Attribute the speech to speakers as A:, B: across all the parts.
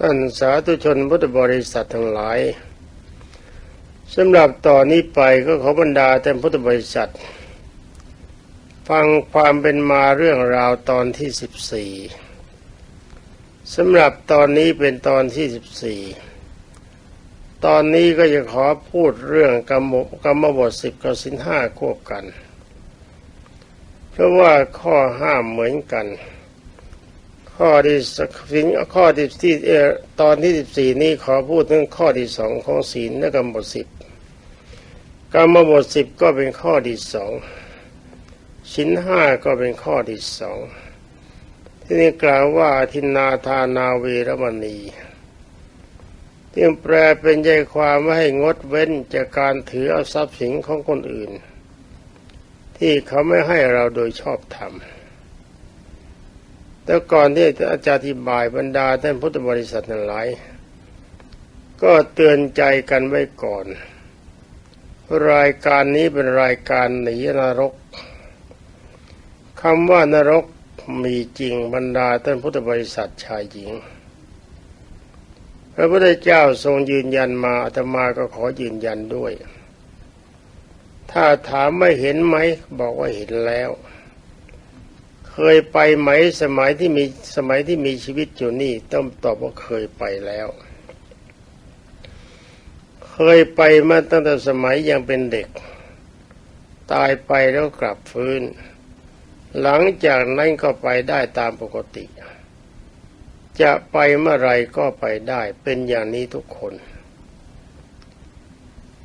A: ท่านสาธุชนพุทธบริษัททั้งหลายสำหรับต่อนนี้ไปก็ขอบรรดาแต่พุทธบริษัท ฟังความเป็นมาเรื่องราวตอนที่สิบสี่สำหรับตอนนี้เป็นตอนที่สิบสี่ตอนนี้ก็จะขอพูดเรื่องกรรมกรรมบทสิบกับสินห้าควบกัน เพราะว่าข้อห้ามเหมือนกัน ข้อที่สินข้อที่ที่เออตอนที่สิบสี่นี้ขอพูดถึงข้อที่สองของศีลและกรรมบทสิบกรรมบทสิบก็เป็นข้อที่สองสินห้าก็เป็นข้อที่สองที่นี่กล่าวว่าทินนาทานาเวรมณีที่แปลเป็นใจความว่าให้งดเว้นจากการถือเอาทรัพย์สินของคนอื่น ที่เขาไม่ให้เราโดยชอบธรรม แต่ก่อนที่อาจารย์อธิบายบรรดาท่านพุทธบริษัททั้งหลายก็เตือนใจกันไว้ก่อน รายการนี้เป็นรายการหนีนรกคำว่านรกมีจริงบรรดาท่านพุทธบริษัทชายหญิง พระพุทธเจ้าทรงยืนยันมาอาตมาก็ขอยืนยันด้วย ถ้าถามไม่เห็นไหมบอกว่าเห็นแล้ว เคยไปไหมสมัยที่มีสมัยที่มีชีวิตอยู่นี่ ต้องตอบว่าเคยไปแล้ว เคยไปมาตั้งแต่สมัยยังเป็นเด็ก ตายไปแล้วกลับฟื้น หลังจากนั้นก็ไปได้ตามปกติ จะไปเมื่อไรก็ไปได้เป็นอย่างนี้ทุกคน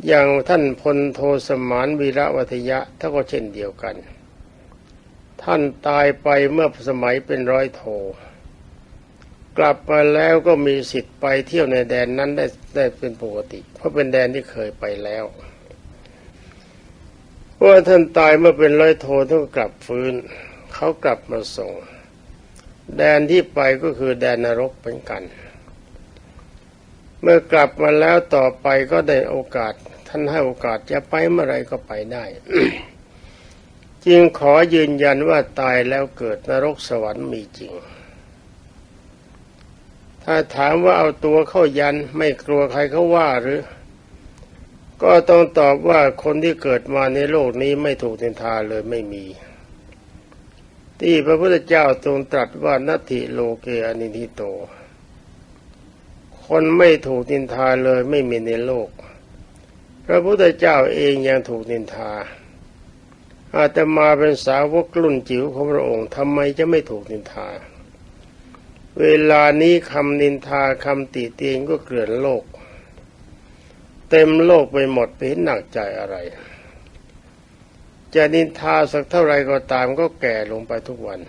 A: อย่างท่านพลโทสมานวีระวัทยะท่านก็เช่นเดียวกัน ท่านตายไปเมื่อสมัยเป็นร้อยโท กลับมาแล้วก็มีสิทธิ์ไปเที่ยวในแดนนั้นได้ได้เป็นปกติ เพราะเป็นแดนที่เคยไปแล้วเพราะท่านตายเมื่อเป็นร้อยโทท่านก็กลับฟื้น เขากลับมาส่ง แดนที่ไปก็คือแดนนรกเป็นกัน เมื่อกลับมาแล้วต่อไปก็ได้โอกาส ท่านให้โอกาสจะไปเมื่อไรก็ไปได้ จึงขอยืนยันว่าตายแล้วเกิดนรกสวรรค์มีจริง ถ้าถามว่าเอาตัวเข้ายันไม่กลัวใครเขาว่าหรือ ก็ต้องตอบว่าคนที่เกิดมาในโลกนี้ไม่ถูกนินทาเลยไม่มี ที่พระพุทธเจ้าทรงตรัสว่านัตถิโลเกอนิทิโต คนไม่ถูกนินทาเลยไม่มีในโลก พระพุทธเจ้าเองยังถูกนินทา อาตมาเป็นสาวกรุ่นจิ๋วของพระองค์ทำไมจะไม่ถูกนินทา เวลานี้คำนินทาคำติเตียนก็เกลื่อนโลก เต็มโลกไปหมดไปเห็นหนักใจอะไร จะนินทาสักเท่าไรก็ตามก็แก่ลงไปทุกวัน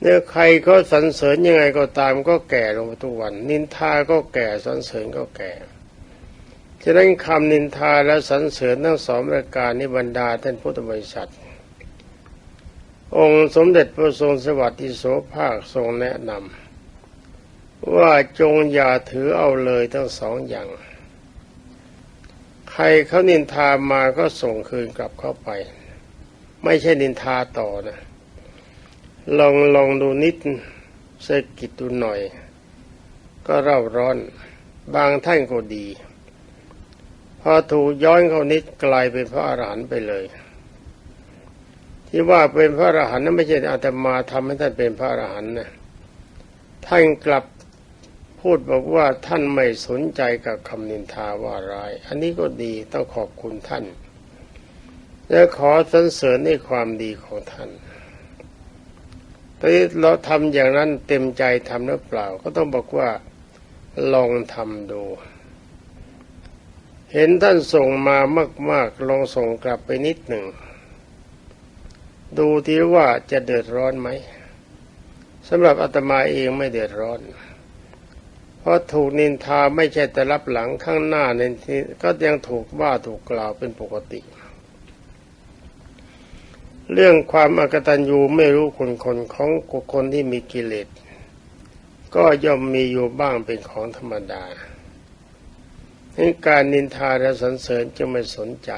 A: เนี่ยใครก็สรรเสริญยังไงก็ตามก็แก่ลงไปทุกวัน นินทาก็แก่สรรเสริญก็แก่ ฉะนั้นคำนินทาและสรรเสริญทั้งสองประการนิบรรดาท่านพุทธบริษัท องค์สมเด็จพระทรงสวัสดิโสภาคทรงแนะนำว่าจงอย่าถือเอาเลยทั้งสองอย่าง ใครเขานินทามาก็ส่งคืนกลับเข้าไป ไม่ใช่นินทาต่อนะ ลองลองดูนิดเสะกิดดูหน่อย ก็เร่าร้อน บางท่านก็ดี พอถูกย้อนเขานิดกลายเป็นพระอรหันต์ไปเลย ที่ว่าเป็นพระอรหันต์นั้นไม่ใช่อาตมาทำให้ท่านเป็นพระอรหันต์นะท่านกลับพูดบอกว่าท่านไม่สนใจกับคำนินทาว่าร้าย อันนี้ก็ดีต้องขอบคุณท่าน และขอสรรเสริญในความดีของท่านแต่เราทำอย่างนั้นเต็มใจทำหรือเปล่า ก็ต้องบอกว่าลองทำดู เห็นท่านส่งมามาก ๆ ลองส่งกลับไปนิดหนึ่ง ดูทีว่าจะเดือดร้อนไหมสำหรับอาตมาเองไม่เดือดร้อน เพราะถูกนินทาไม่ใช่แต่รับหลังข้างหน้าในที่ก็ยังถูกว่าถูกกล่าวเป็นปกติ เรื่องความอกตัญญูไม่รู้คนคนของคนที่มีกิเลสก็ย่อมมีอยู่บ้างเป็นของธรรมดา นการนินทาและสรรเสริญจะไม่สนใจ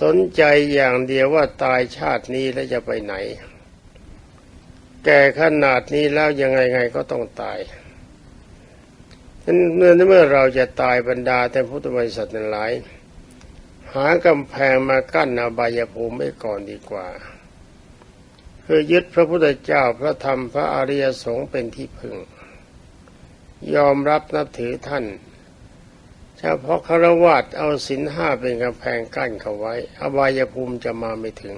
A: สนใจอย่างเดียวว่าตายชาตินี้แล้วจะไปไหน แก่ขนาดนี้แล้วยังไงไงก็ต้องตายนั้นเมื่อเมื่อเราจะตายบรรดาแต่พุทธบริษัทนั้นหลาย หากำแพงมากั้นอบายภูมิไว้ก่อนดีกว่าคือยึดพระพุทธเจ้าพระธรรมพระอริยสงฆ์เป็นที่พึ่ง ยอมรับนับถือท่าน เฉพาะคารวะเอาศีลห้าเป็นกำแพงกั้นเขาไว้ อบายภูมิจะมาไม่ถึง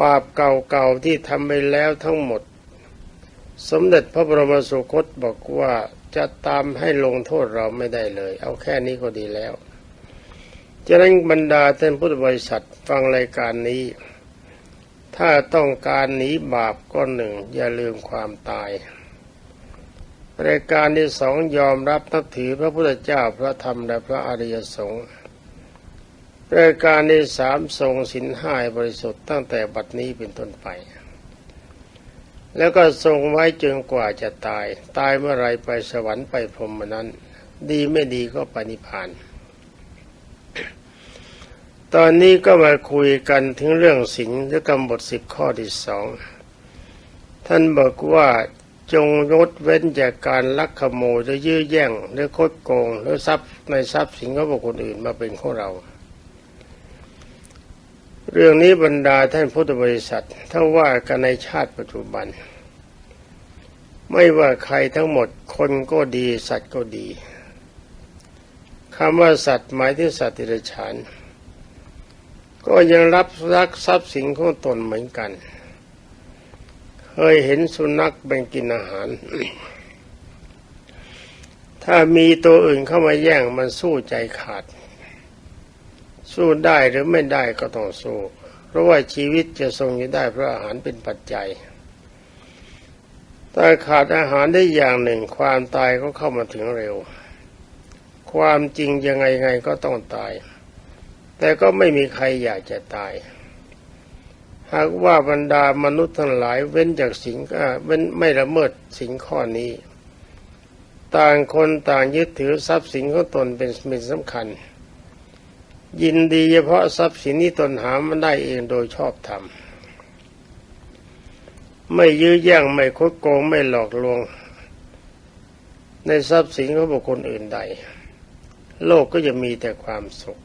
A: บาปเก่าๆที่ทำไปแล้วทั้งหมด สมเด็จพระบรมสุคตบอกว่าจะตามให้ลงโทษเราไม่ได้เลย เอาแค่นี้ก็ดีแล้วจะนั้นบรรดาท่านพุทธบริษัทฟังรายการนี้ ถ้าต้องการหนีบาปก็หนึ่ง อย่าลืมความตาย รายการที่สองยอมรับนับถือพระพุทธเจ้าพระธรรมและพระอริยสงฆ์รายการที่สามทรงสินห้าบริสุทธิ์ตั้งแต่บัดนี้เป็นต้นไป แล้วก็ทรงไว้จนกว่าจะตาย ตายเมื่อไรไปสวรรค์ไปพรหมนั้น ดีไม่ดีก็ปณิพานตอนนี้ก็มาคุยกันถึงเรื่องสิงและกรรมบทสิบข้อที่สองท่านบอกว่า จงงดเว้นจากการลักขโมยหรือยื้อแย่งหรือคดโกงหรือทรัพย์ในทรัพย์สินของบุคคลอื่นมาเป็นของเรา เรื่องนี้บรรดาท่านพุทธบริษัทถ้าว่ากันในชาติปัจจุบัน ไม่ว่าใครทั้งหมดคนก็ดีสัตว์ก็ดีคำว่าสัตว์หมายถึงสัตว์ติรฉานก็ยังรับรักทรัพย์สินของตนเหมือนกัน เคยเห็นสุนัขแบ่งกินอาหาร ถ้ามีตัวอื่นเข้ามาแย่งมันสู้ใจขาด สู้ได้หรือไม่ได้ก็ต้องสู้ เพราะว่าชีวิตจะทรงอยู่ได้เพราะอาหารเป็นปัจจัย ถ้าขาดอาหารได้อย่างหนึ่ง ความตายก็เข้ามาถึงเร็ว ความจริงยังไงไงก็ต้องตาย แต่ก็ไม่มีใครอยากจะตาย หากว่าบรรดามนุษย์ทั้งหลายเว้นจากสิ่งเว้นไม่ละเมิดสิ่งข้อนี้ ต่างคนต่างยึดถือทรัพย์สินของตนเป็นสิ่งสำคัญ ยินดีเฉพาะทรัพย์สินที่ตนหามันได้เองโดยชอบธรรมไม่ยื้อแย่งไม่คดโกงไม่หลอกลวง ในทรัพย์สินของบุคคลอื่นใด โลกก็จะมีแต่ความสุข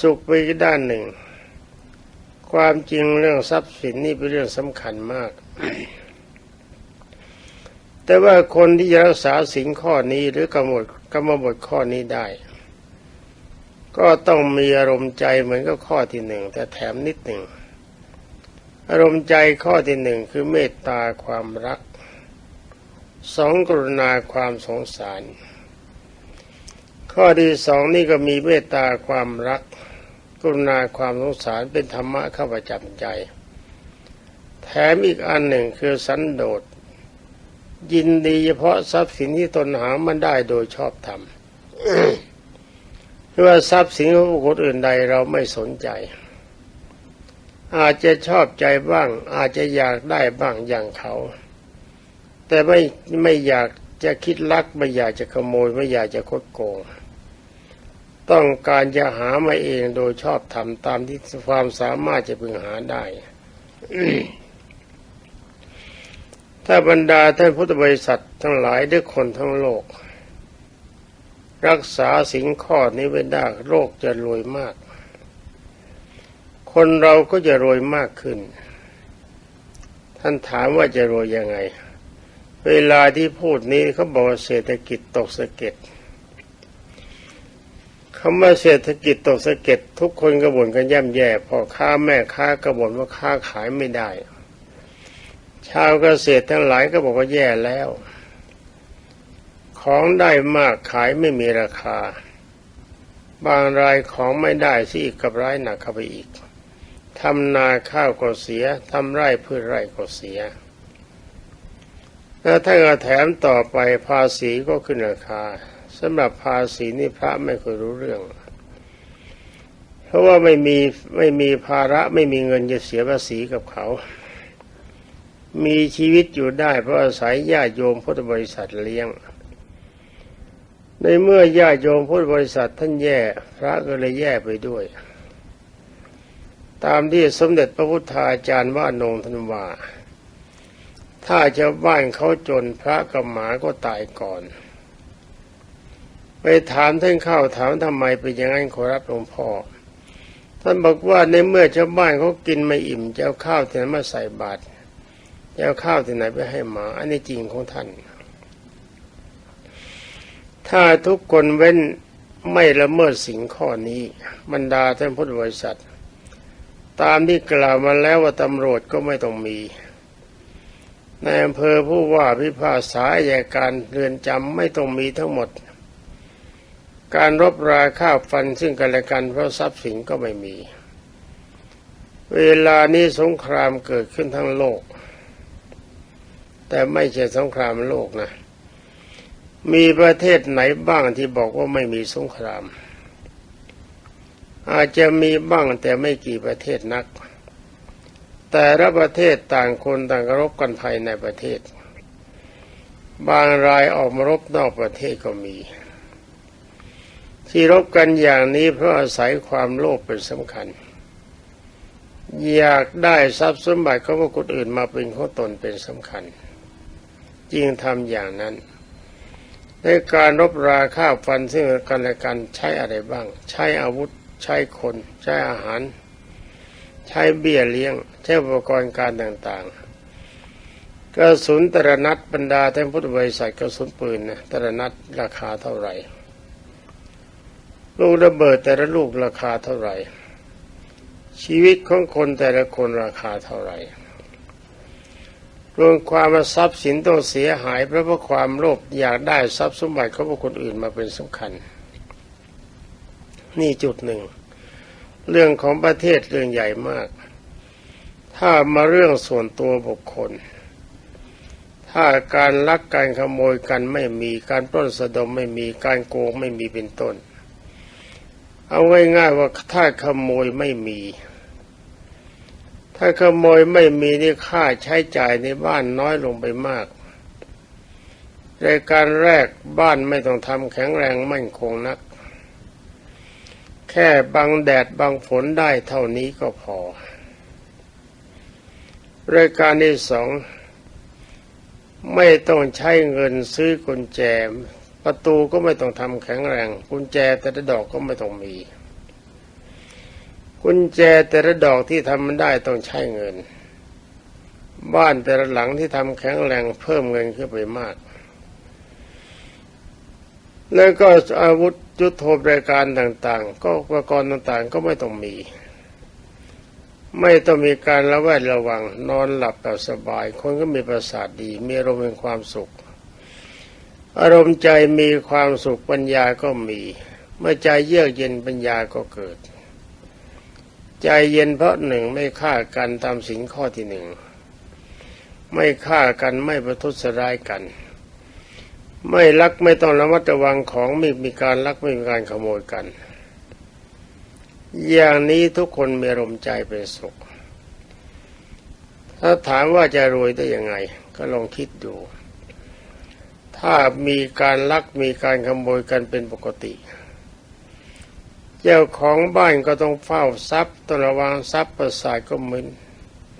A: สุขไปด้านหนึ่ง ความจริงเรื่องทรัพย์สินนี่เป็นเรื่องสำคัญมาก แต่ว่าคนที่จะรักษาสินข้อนี้หรือกำหนดกรรมบทข้อนี้ได้ ก็ต้องมีอารมณ์ใจเหมือนกับข้อที่หนึ่งแต่แถมนิดหนึ่งอารมณ์ใจข้อที่หนึ่งคือเมตตาความรักสองกรุณาความสงสาร ข้อที่สองนี่ก็มีเมตตาความรัก กรุณาความสงสารเป็นธรรมะเข้าประจำใจ แถมอีกอันหนึ่งคือสันโดษยินดีเฉพาะทรัพย์สินที่ตนหามันได้โดยชอบธรรมเพราะว่าทรัพย์สินของบุคคลอื่นใดเราไม่สนใจ อาจจะชอบใจบ้าง อาจจะอยากได้บ้างอย่างเขา แต่ไม่ไม่อยากจะคิดลักไม่อยากจะขโมยไม่อยากจะคดโกง ต้องการจะหามาเองโดยชอบทำตามที่ความสามารถจะพึงหาได้ถ้าบรรดาท่านพุทธบริษัททั้งหลายด้วยคนทั้งโลก รักษาสิ่งข้อนี้ไว้ได้โลกจะรวยมาก คนเราก็จะรวยมากขึ้น ท่านถามว่าจะรวยยังไง เวลาที่พูดนี้เขาบอกเศรษฐกิจตกสะเก็ด คำว่าเศรษฐกิจตกสะเก็ดทุกคนกระบ่นกันย่ำแย่พอค้าแม่ค้ากระบ่นว่าค้าขายไม่ได้ ชาวเกษตรทั้งหลายก็บอกว่าแย่แล้ว ของได้มากขายไม่มีราคา บางรายของไม่ได้สิอีกกับร้ายหนักเข้าไปอีกทำนาข้าวก็เสียทำไร่พืชไร่ก็เสีย แล้วถ้าแถมต่อไปภาษีก็ขึ้นราคา สำหรับภาษีนี่พระไม่เคยรู้เรื่อง เพราะว่าไม่มีไม่มีภาระไม่มีเงินจะเสียภาษีกับเขา มีชีวิตอยู่ได้เพราะอาศัยญาติโยมพุทธบริษัทเลี้ยง ในเมื่อญาติโยมพุทธบริษัทท่านแย่พระก็เลยแย่ไปด้วย ตามที่สมเด็จพระพุทธาจารย์ว่านงท่านว่าถ้าชาวบ้านเขาจนพระกับหมาก็ตายก่อน ถามท่านเข้าถามทำไมเป็นอย่างนั้นขอรับหลวงพ่อ ท่านบอกว่าในเมื่อชาวบ้านเขากินไม่อิ่มจะเอาข้าวที่ไหนมาใส่บาตรจะเอาข้าวที่ไหนไปให้หมา อันนี้จริงของท่าน ถ้าทุกคนเว้นไม่ละเมิดสิ่งข้อนี้บรรดาท่านพุทธบริษัท ตามที่กล่าวมาแล้วว่าตำรวจก็ไม่ต้องมีในอำเภอผู้ว่าพิพากษาอัยการเรือนจำไม่ต้องมีทั้งหมด การรบราฆ่าฟันซึ่งกันและกันเพราะทรัพย์สินก็ไม่มี เวลานี้สงครามเกิดขึ้นทั้งโลก แต่ไม่ใช่สงครามโลกนะ มีประเทศไหนบ้างที่บอกว่าไม่มีสงคราม อาจจะมีบ้างแต่ไม่กี่ประเทศนัก แต่ละประเทศต่างคนต่างรบกันภายในประเทศ บางรายออกมารบนอกประเทศก็มี ที่รบกันอย่างนี้เพราะอาศัยความโลภเป็นสำคัญ อยากได้ทรัพย์สมบัติของคนอื่นมาเป็นของตนเป็นสำคัญ จึงทำอย่างนั้น ในการรบราฆ่าฟันซึ่งกันและกันใช้อะไรบ้าง ใช้อาวุธ ใช้คน ใช้อาหาร ใช้เบี้ยเลี้ยง ใช้อุปกรณ์การต่างๆกระสุนต่ละนัดบรรดาท่านพุทธบริษัทกระสุนปืนนะต่ละนัดราคาเท่าไหร่ ลูกระเบิดแต่ละลูกราคาเท่าไหร่ ชีวิตของคนแต่ละคนราคาเท่าไหร่รวมความทรัพย์สินต้องเสียหายเพราะว่าความโลภอยากได้ทรัพย์สมบัติของบุคคลอื่นมาเป็นสำคัญ นี่จุดหนึ่ง เรื่องของประเทศเรื่องใหญ่มาก ถ้ามาเรื่องส่วนตัวบุคคล ถ้าการลักการขโมยกันไม่มีการปล้นสะดมไม่มีการโกงไม่มีเป็นต้น เอาง่ายๆว่าถ้าขโมยไม่มี ถ้าขโมยไม่มีนี่ค่าใช้จ่ายในบ้านน้อยลงไปมากรายการแรกบ้านไม่ต้องทำแข็งแรงมั่นคงนัก แค่บังแดดบังฝนได้เท่านี้ก็พอรายการที่สองไม่ต้องใช้เงินซื้อกุญแจ ประตูก็ไม่ต้องทำแข็งแรง กุญแจแต่ละดอกก็ไม่ต้องมี กุญแจแต่ละดอกที่ทำมันได้ต้องใช้เงิน บ้านแต่ละหลังที่ทำแข็งแรงเพิ่มเงินขึ้นไปมาก แล้วก็อาวุธยุทโธปรายการต่างๆ ก็อุปกรณ์ต่างๆ ก็ไม่ต้องมี ไม่ต้องมีการระแวดระวังนอนหลับแบบสบาย คนก็มีประสาทดี มีอารมณ์เป็นความสุข อารมณ์ใจมีความสุขปัญญาก็มี เมื่อใจเยือกเย็นปัญญาก็เกิด ใจเย็นเพราะหนึ่งไม่ฆ่ากันตามสิงข้อที่หนึ่งไม่ฆ่ากันไม่ประทุษร้ายกัน ไม่ลักไม่ต้องระมัดระวังของไม่มีการลักไม่มีการขโมยกัน อย่างนี้ทุกคนมีอารมณ์ใจเป็นสุข ถ้าถามว่าจะรวยได้ยังไง ก็ลองคิดดู ถ้ามีการลักมีการขโมยกันเป็นปกติ เจ้าของบ้านก็ต้องเฝ้าทรัพย์ต้องระวังทรัพย์ประสาทก็มึน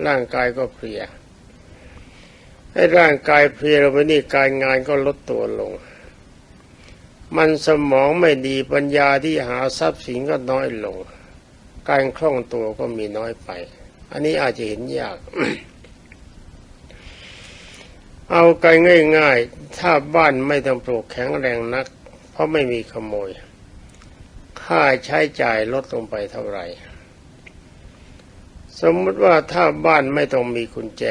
A: ร่างกายก็เพลียให้ร่างกายเพลียไปนี่การงานก็ลดตัวลง มันสมองไม่ดีปัญญาที่หาทรัพย์สินก็น้อยลง การคล่องตัวก็มีน้อยไป อันนี้อาจจะเห็นยาก เอากันง่าย ๆ ถ้าบ้านไม่ต้องปลูกแข็งแรงนัก เพราะไม่มีขโมย ค่าใช้จ่ายลดลงไปเท่าไหร่ สมมติว่าถ้าบ้านไม่ต้องมีกุญแจ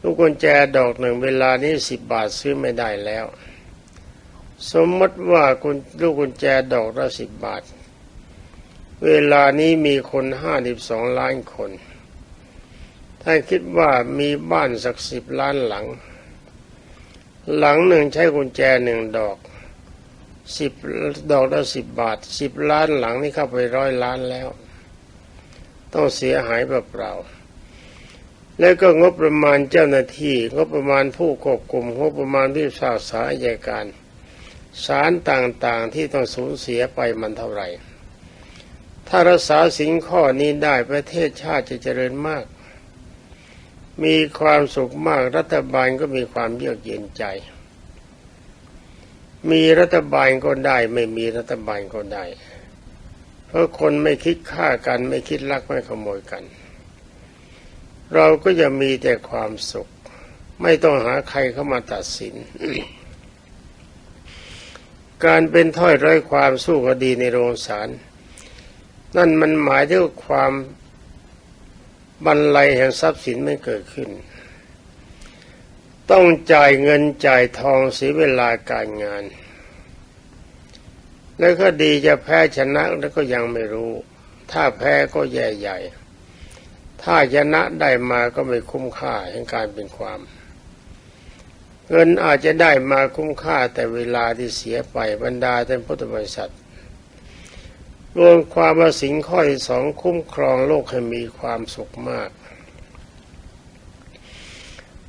A: ลูกกุญแจดอกหนึ่งเวลานี้สิบบาทซื้อไม่ได้แล้ว สมมติว่าคุณลูกกุญแจดอกละสิบบาท เวลานี้มีคนห้าสิบสองล้านคน ถ้าคิดว่ามีบ้านสักสิบล้านหลัง หลังหนึ่งใช้กุญแจหนึ่งดอกสิบดอกละสิบบาทสิบล้านหลังนี่เข้าไปร้อยล้านแล้ว ต้องเสียหายเปล่าๆแล้วก็งบประมาณเจ้าหน้าที่ งบประมาณผู้ควบคุมงบประมาณที่สาสายยการสารต่างๆที่ต้องสูญเสียไปมันเท่าไหร่ ถ้ารักษาสิ่งข้อนี้ได้ประเทศชาติจะเจริญมาก มีความสุขมากรัฐบาลก็มีความเยือกเย็นใจ มีรัฐบาลก็ได้ ไม่มีรัฐบาลก็ได้ เพราะคนไม่คิดฆ่ากัน ไม่คิดลักไม่ขโมยกัน เราก็จะมีแต่ความสุข ไม่ต้องหาใครเข้ามาตัดสิน การเป็นถ้อยร้อยความสู้คดีในโรงศาลนั่นมันหมายถึงความ บรรลัยแห่งทรัพย์สินไม่เกิดขึ้น ต้องจ่ายเงินจ่ายทองเสียเวลาการงาน แล้วก็ดีจะแพ้ชนะแล้วก็ยังไม่รู้ ถ้าแพ้ก็แย่ใหญ่ ถ้าชนะได้มาก็ไม่คุ้มค่าแห่งการเป็นความ เงินอาจจะได้มาคุ้มค่าแต่เวลาที่เสียไปบรรดาท่านพุทธบริษัท รวมความว่าสิงข้อที่สองคุ้มครองโลกให้มีความสุขมาก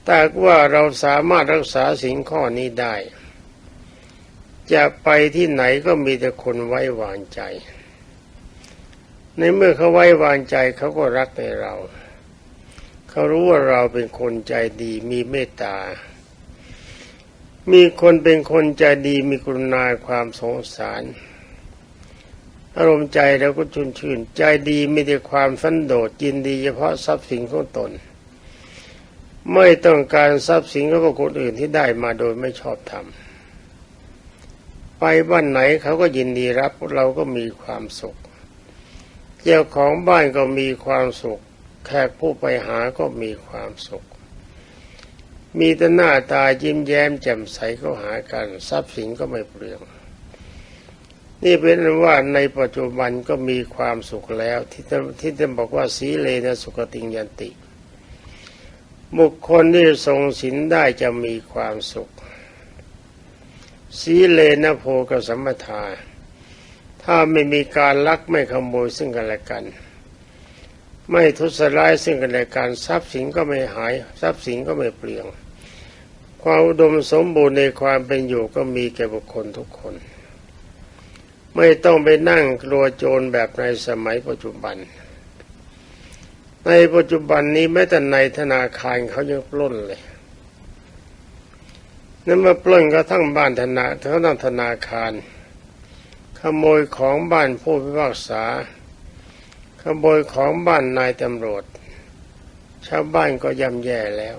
A: แต่ว่าเราสามารถรักษาสิงข้อนี้ได้ จะไปที่ไหนก็มีแต่คนไว้วางใจ ในเมื่อเขาไว้วางใจเขาก็รักในเรา เขารู้ว่าเราเป็นคนใจดีมีเมตตา มีคนเป็นคนใจดีมีกรุณาความสงสาร อารมณ์ใจเราก็ชุนชื่น ใจดีมีแต่ความสันโดษยินดีเฉพาะทรัพย์สินของตน ไม่ต้องการทรัพย์สินของคนอื่นที่ได้มาโดยไม่ชอบธรรมไปบ้านไหนเขาก็ยินดีรับเราก็มีความสุข เจ้าของบ้านก็มีความสุข แขกผู้ไปหาก็มีความสุข มีแต่หน้าตายิ้มแย้มแจ่มใสก็หากัน ทรัพย์สินก็ไม่เปลือง นี่เป็นว่าในปัจจุบันก็มีความสุขแล้ว ที่ที่จะบอกว่าสีเลนะสุขติงยันติ บุคคลที่ทรงศีลได้จะมีความสุข สีเลนะโพกสัมมทา ถ้าไม่มีการลักไม่ขโมยซึ่งกันและกัน ไม่ทุสร้ายซึ่งกันและกันทรัพย์สินก็ไม่หาย ทรัพย์สินก็ไม่เปลี่ยนความอุดมสมบูรณ์ในความเป็นอยู่ก็มีแก่บุคคลทุกคน ไม่ต้องไปนั่งกลัวโจรแบบในสมัยปัจจุบัน ในปัจจุบันนี้แม้แต่ในธนาคารเขายังปล้นเลยนั่นมาปล้นก็ทั้งบ้านธนาทั้งนั้งธนาคาร ขโมยของบ้านผู้พิพากษา ขโมยของบ้านนายตำรวจ ชาวบ้านก็ย่ำแย่แล้ว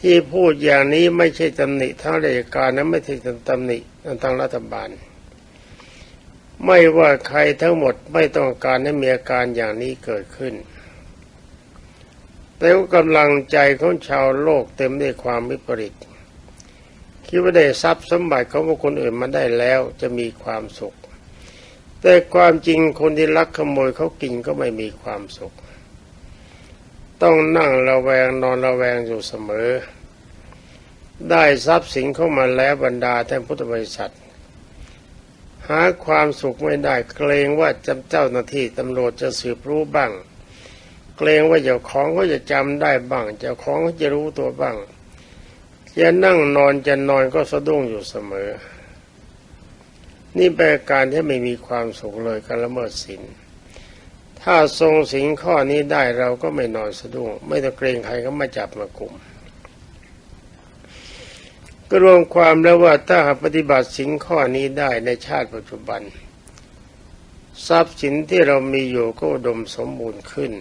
A: ที่พูดอย่างนี้ไม่ใช่ตำหนิทั้งราชการนะไม่ใช่ตำหนิทางรัฐบาล ไม่ว่าใครทั้งหมดไม่ต้องการให้มีอาการอย่างนี้เกิดขึ้น แต่กำลังใจของชาวโลกเต็มด้วยความวิปริตคิดว่าได้ทรัพย์สมบัติของคนอื่นมาได้แล้วจะมีความสุข แต่ความจริงคนที่ลักขโมยเขากินก็ไม่มีความสุข ต้องนั่งระแวงนอนระแวงอยู่เสมอ ได้ทรัพย์สินเข้ามาแล้วบรรดาท่านพุทธบริษัท หาความสุขไม่ได้ เกรงว่าจำเจ้าหน้าที่ตำรวจจะสืบรู้บ้าง เกรงว่าเจ้าของเขาจะจำได้บ้าง เจ้าของเขาจะรู้ตัวบ้างจะนั่งนอนจะนอนก็สะดุ้งอยู่เสมอ นี่เป็นการที่ไม่มีความสุขเลยการละเมิดศีลถ้าทรงสิงข้อนี้ได้เราก็ไม่นอนสะดุ้ง ไม่ต้องเกรงใครก็มาจับมากลุ่ม ก็รวมความแล้วว่าถ้าหากปฏิบัติสิ่งข้อนี้ได้ในชาติปัจจุบัน ทรัพย์สินที่เรามีอยู่ก็ดมสมบูรณ์ขึ้น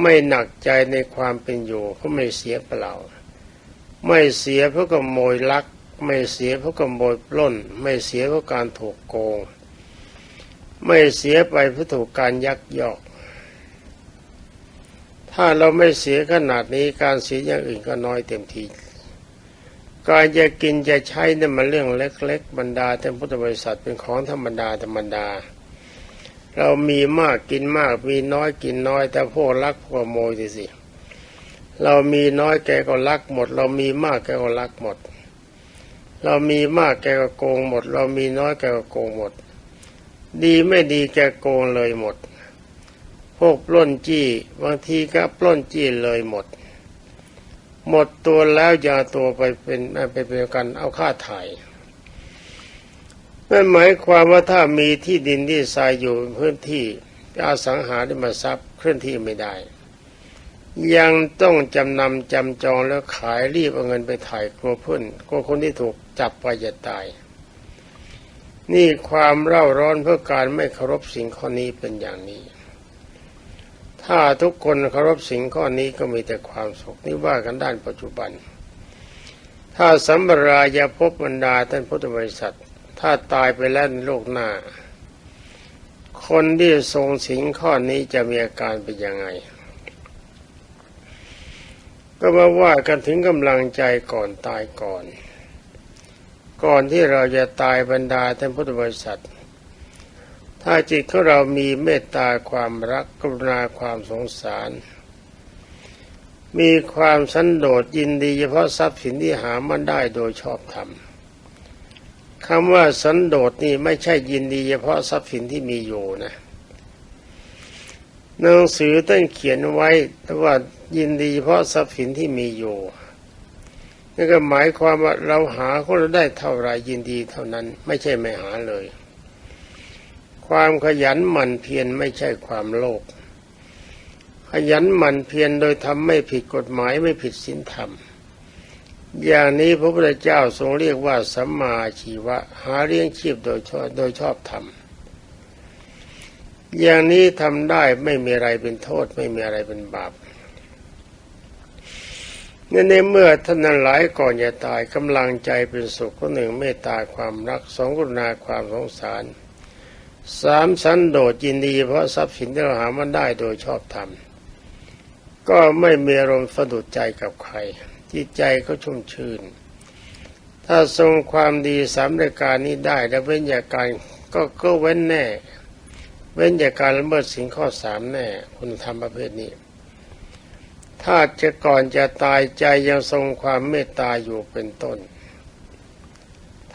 A: ไม่หนักใจในความเป็นอยู่เพราะไม่เสียเปล่า ไม่เสียเพราะขโมยลัก ไม่เสียเพราะขโมยปล้น ไม่เสียเพราะการถูกโกง ไม่เสียไปเพราะถูกการยักยอก ถ้าเราไม่เสียขนาดนี้การเสียอย่างอื่นก็น้อยเต็มที การจะกินจะใช้นี่มันเรื่องเล็ก ๆ บรรดาท่านพุทธบริษัทเป็นของธรรมดาธรรมดา เรามีมากกินมากมีน้อยกินน้อย แต่พวกรักพวกโมยสิเรามีน้อยแกก็รักหมด เรามีมากแกก็รักหมด เรามีมากแกก็โกงหมด เรามีน้อยแกก็โกงหมด ดีไม่ดีแกโกงเลยหมด พวกปล้นจี้บางทีก็ปล้นจี้เลยหมด หมดตัวแล้วอย่าตัวไปเป็นไปเป็นกันเอาค่าถ่ายนั่นหมายความว่าถ้ามีที่ดินที่ทรายอยู่พื้นที่อาสังหาริมทรัพย์เคลื่อนที่ไม่ได้ ยังต้องจำนำจำจองแล้วขายรีบเอาเงินไปถ่ายกลัวเพื่อนกลัวคนที่ถูกจับไปจะตาย นี่ความเร่าร้อนเพื่อการไม่เคารพสิ่งข้อนี้เป็นอย่างนี้ ถ้าทุกคนเคารพสิ่งข้อนี้ก็มีแต่ความสุขนี่ว่ากันด้านปัจจุบัน ถ้าสัมปรายาพบบรรดาท่านพุทธบริษัท ถ้าตายไปแล้วในโลกหน้า คนที่ทรงสิ่งข้อนี้จะมีอาการเป็นยังไง ก็มาว่ากันถึงกำลังใจก่อนตายก่อน ก่อนที่เราจะตายบรรดาท่านพุทธบริษัท ถ้าจิตของเรามีเมตตาความรักกรุณาความสงสาร มีความสันโดษยินดีเฉพาะทรัพย์สินที่หามันได้โดยชอบธรรมคำว่าสันโดษนี่ไม่ใช่ยินดีเฉพาะทรัพย์สินที่มีอยู่นะหนังสือต้นเขียนไว้ว่ายินดีเฉพาะทรัพย์สินที่มีอยู่นั่นก็หมายความว่าเราหาของเราได้เท่าไรยินดีเท่านั้น ไม่ใช่ไม่หาเลย ความขยันหมั่นเพียรไม่ใช่ความโลภขยันหมั่นเพียรโดยทำไม่ผิดกฎหมายไม่ผิดศีลธรรม อย่างนี้พระพุทธเจ้าทรงเรียกว่าสัมมาชีวะ หาเลี้ยงชีพโดยชอบโดยชอบธรรม อย่างนี้ทำได้ไม่มีอะไรเป็นโทษไม่มีอะไรเป็นบาปในเมื่อท่านนั้นหลายก่อนจะตายกำลังใจเป็นสุขก็หนึ่งเมตตาความรักสองกรุณาความสงสาร สามสันโดษยินดี เพราะทรัพย์สินที่เราหามันได้โดยชอบธรรมก็ไม่มีอารมณ์สะดุดใจกับใคร จิตใจก็ชุ่มชื่น ถ้าทรงความดีสามรายการนี้ได้แล้วเว้นจากการก็ก็เว้นแน่ เว้นจากการละเมิดสิ่งข้อสามแน่ คุณธรรมประเภทนี้ ถ้าจะก่อนจะตายใจยังทรงความเมตตาอยู่เป็นต้น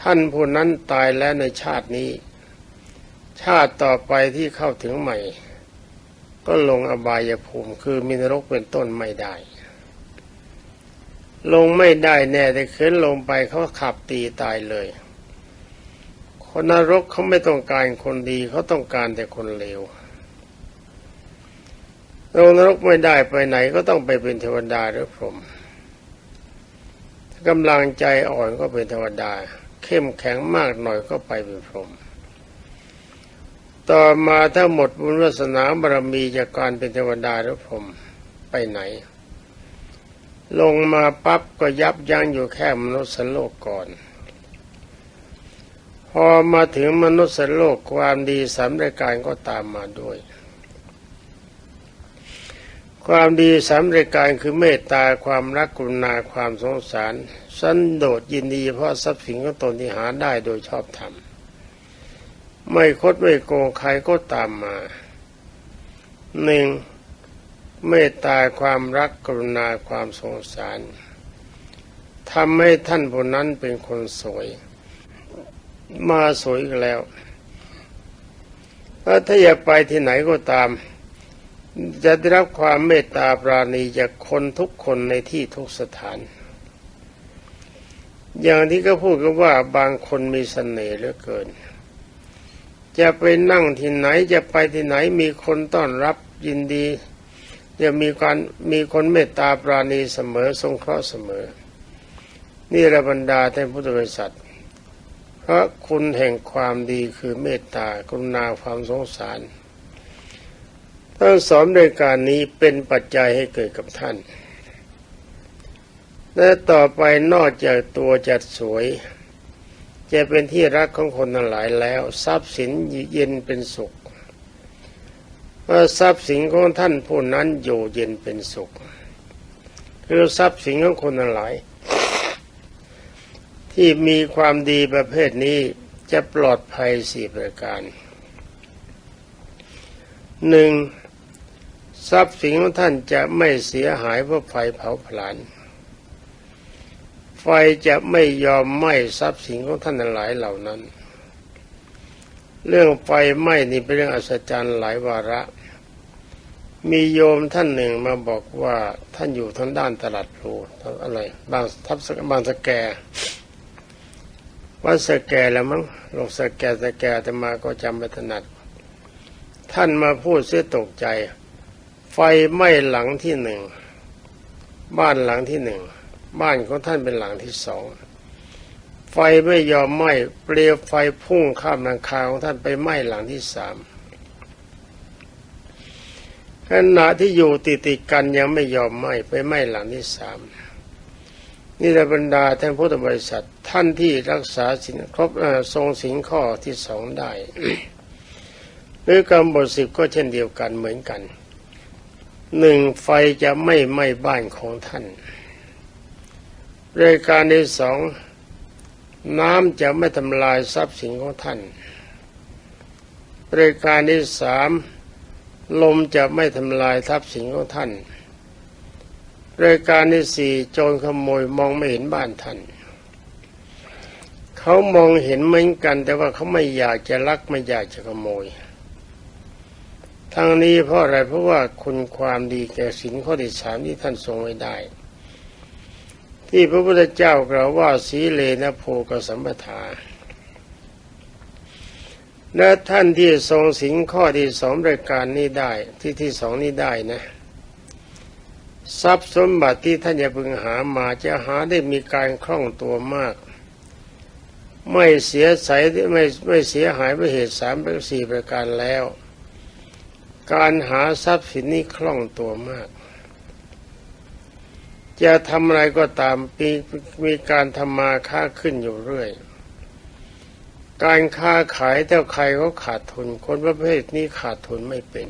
A: ท่านผู้นั้นตายแล้วในชาตินี้ ชาติต่อไปที่เข้าถึงใหม่ ก็ลงอบายภูมิคือมีนรกเป็นต้นไม่ได้ ลงไม่ได้แน่แต่ขึ้นลงไปเขาขับตีตายเลย คนนรกเขาไม่ต้องการคนดีเขาต้องการแต่คนเลวลงนรกไม่ได้ไปไหนก็ต้องไปเป็นเทวดาหรือพรหมกำลังใจอ่อนก็เป็นเทวดา เข้มแข็งมากหน่อยก็ไปเป็นพรหม ต่อมาถ้าหมดบุญวาสนาบารมีจากการเป็นเทวดาหรือพรหมไปไหน ลงมาปั๊บก็ยับยั้งอยู่แค่มนุษย์โลกก่อน พอมาถึงมนุษย์โลกความดีสามรายการก็ตามมาด้วย ความดีสามรายการคือเมตตาความรักกรุณาความสงสาร สันโดษยินดีเพราะทรัพย์สินของตนที่หาได้โดยชอบธรรม ไม่คดไม่โกงใครก็ตามมาหนึ่งเมตตาความรักกรุณาความสงสารทำให้ท่านผู้นั้นเป็นคนสวย มาสวยอีกแล้วถ้าอยากไปที่ไหนก็ตาม จะได้รับความเมตตาปราณีจากคนทุกคนในที่ทุกสถาน อย่างที่เขาพูดกันว่าบางคนมีสเสน่ห์เหลือเกิน จะไปนั่งที่ไหนจะไปที่ไหนมีคนต้อนรับยินดีจะมีการมีคนเมตตาปราณีเสมอสงเคราะห์เสมอ นี่ระบรรดาท่านพุทธบริษัทเพราะคุณแห่งความดีคือเมตตากรุณาความสงสารทั้งสอนโดยการนี้เป็นปัจจัยให้เกิดกับท่าน และต่อไปนอกจากตัวจัดสวย จะเป็นที่รักของคนทั้งหลายแล้ว ทรัพย์สินเย็นเป็นสุขว่าทรัพย์สินของท่านผู้นั้นอยู่เย็นเป็นสุขคือทรัพย์สินของคนทั้งหลาย ที่มีความดีประเภทนี้จะปลอดภัยสี่ประการหนึ่งทรัพย์สินของท่านจะไม่เสียหายเพราะไฟเผาผลาญ ไฟจะไม่ยอมไหม้ทรัพย์สินของท่านหลายเหล่านั้น เรื่องไฟไหม้นี่เป็นเรื่องอัศจรรย์หลายวาระ มีโยมท่านหนึ่งมาบอกว่าท่านอยู่ทางด้านตลาดพลูอะไรบางทับสบางสแกพวัดสแกแล้วมั้งลงสแกสแกแต่มาก็จำไม่ถนัด ท่านมาพูดเสียตกใจ ไฟไหม้หลังที่หนึ่งบ้านหลังที่หนึ่ง บ้านของท่านเป็นหลังที่สอง ไฟไม่ยอมไหม้เปลวไฟพุ่งข้ามหลังคาของท่านไปไหม้หลังที่สามขณะที่อยู่ติดติดกันยังไม่ยอมไหม้ไปไหม้หลังที่สามนี่แหละบรรดาท่านพุทธบริษัทท่านที่รักษาสินครบเอ่อทรงสินข้อที่สองได้หรือกรรมบทสิบก็เช่นเดียวกันเหมือนกันหนึ่งไฟจะไม่ไหม้บ้านของท่าน รายการที่สองน้ำจะไม่ทำลายทรัพย์สินของท่านรายการที่สามลมจะไม่ทำลายทรัพย์สินของท่านรายการที่สี่โจรขโมยมองไม่เห็นบ้านท่าน เขามองเห็นเหมือนกัน แต่ว่าเขาไม่อยากจะลักไม่อยากจะขโมย ทั้งนี้เพราะอะไรเพราะว่าคุณความดีแก่สินข้อที่สามที่ท่านทรงไว้ได้ ที่พระพุทธเจ้ากล่าวว่าสีเลนะโพกสัมปทา และท่านที่ทรงสินข้อที่สองรายการนี้ได้ที่ที่สองนี้ได้นะ ทรัพย์สมบัติที่ท่านจะพึงหามาจะหาได้มีการคล่องตัวมาก ไม่เสียใสไม่ไม่เสียหายไปเหตุสามประสี่ประการแล้ว การหาทรัพย์สินนี้คล่องตัวมาก จะทำอะไรก็ตามมีมีการทำมาค้าขึ้นอยู่เรื่อย การค้าขายแต่ใครเขาขาดทุน คนประเภทนี้ขาดทุนไม่เป็น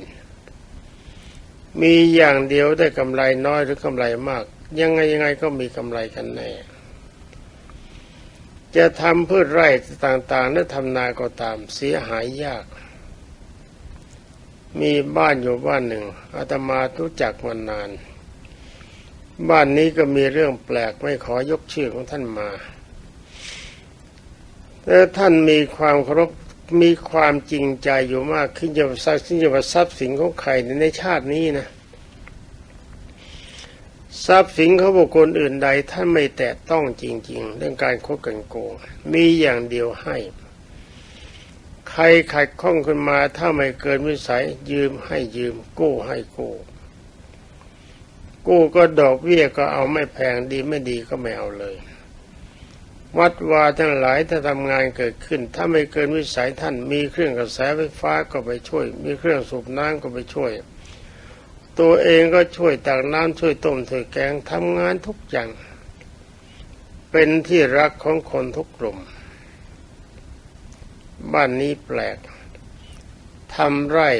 A: มีอย่างเดียวได้กำไรน้อยหรือกำไรมาก ยังไงยังไงก็มีกำไรกันแน่ จะทำพืชไร่ต่างๆ และทำนาก็ตามเสียหายยาก มีบ้านอยู่บ้านหนึ่งอาตมารู้จักมานาน บ้านนี้ก็มีเรื่องแปลกไม่ขอยกชื่อของท่านมา แต่ท่านมีความเคารพมีความจริงใจอยู่มากขึ้นจะทรัพย์สินจะทรัพย์สินของใครในชาตินี้นะ ทรัพย์สินของบุคคลอื่นใด ท่านไม่แตะต้องจริง ๆ เรื่องการคบกันโกง มีอย่างเดียวให้ ใครขัดข้องขึ้นมาถ้าไม่เกินวิสัยยืมให้ยืมกู้ให้กู้ กู้ก็ดอกเบี้ยก็เอาไม่แพงดีไม่ดีก็ไม่เอาเลย วัดวาทั้งหลายถ้าทำงานเกิดขึ้น ถ้าไม่เกินวิสัยท่านมีเครื่องกระแสไฟฟ้าก็ไปช่วย มีเครื่องสูบน้ำก็ไปช่วย ตัวเองก็ช่วยตักน้ำช่วยต้มช่วยแกงทำงานทุกอย่าง เป็นที่รักของคนทุกกลุ่ม บ้านนี้แปลกทำไร่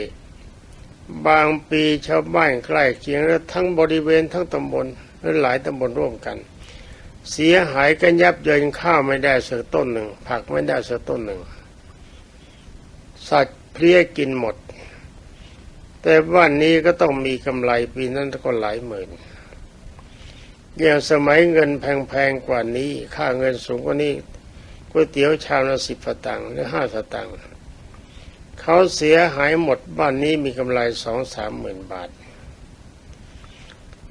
A: บางปีชาวบ้านใกล้เคียงและทั้งบริเวณทั้งตำบลและหลายตำบลร่วมกัน เสียหายกันยับเยินข้าวไม่ได้สักต้นหนึ่ง ผักไม่ได้สักต้นหนึ่ง สัตว์เพลี้ยกินหมด แต่บ้านนี้ก็ต้องมีกำไรปีนั้นก็หลายหมื่นอย่างสมัยเงินแพงๆกว่านี้ ค่าเงินสูงกว่านี้ก๋วยเตี๋ยวชามละสิบสตางค์หรือห้าสตางค์ เขาเสียหายหมดบ้านนี้มีกำไรสองสามหมื่นบาท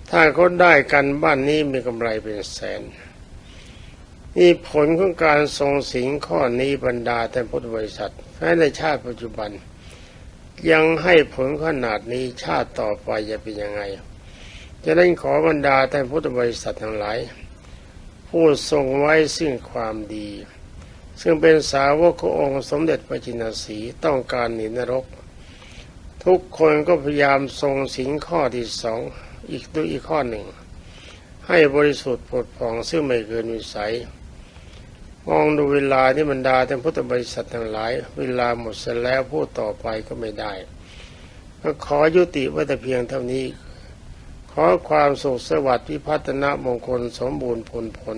A: ถ้าเขาได้กันบ้านนี้มีกำไรเป็นแสน นี่ผลของการทรงสิงข้อนี้บรรดาแต่พุทธบริษัทแม้ในชาติปัจจุบัน ยังให้ผลขนาดนี้ชาติต่อไปจะเป็นยังไง จะได้ขอบรรดาแต่พุทธบริษัททั้งหลายผู้ทรงไว้ซึ่งความดี ซึ่งเป็นสาวกขององค์สมเด็จพระจินสีต้องการหนีนรก ทุกคนก็พยายามทรงสิงข้อที่สองอีกด้วยอีกข้อหนึ่ง ให้บริสุทธิ์ผดผ่องซึ่งไม่เกินวิสัย มองดูเวลาที่บรรดาท่านพุทธบริษัททั้งหลาย เวลาหมดเสร็จแล้วพูดต่อไปก็ไม่ได้ก็ขอยุติไว้แต่เพียงเท่านี้ ขอความสุขสวัสดิ์พิพัฒนมงคลสมบูรณ์ผลผล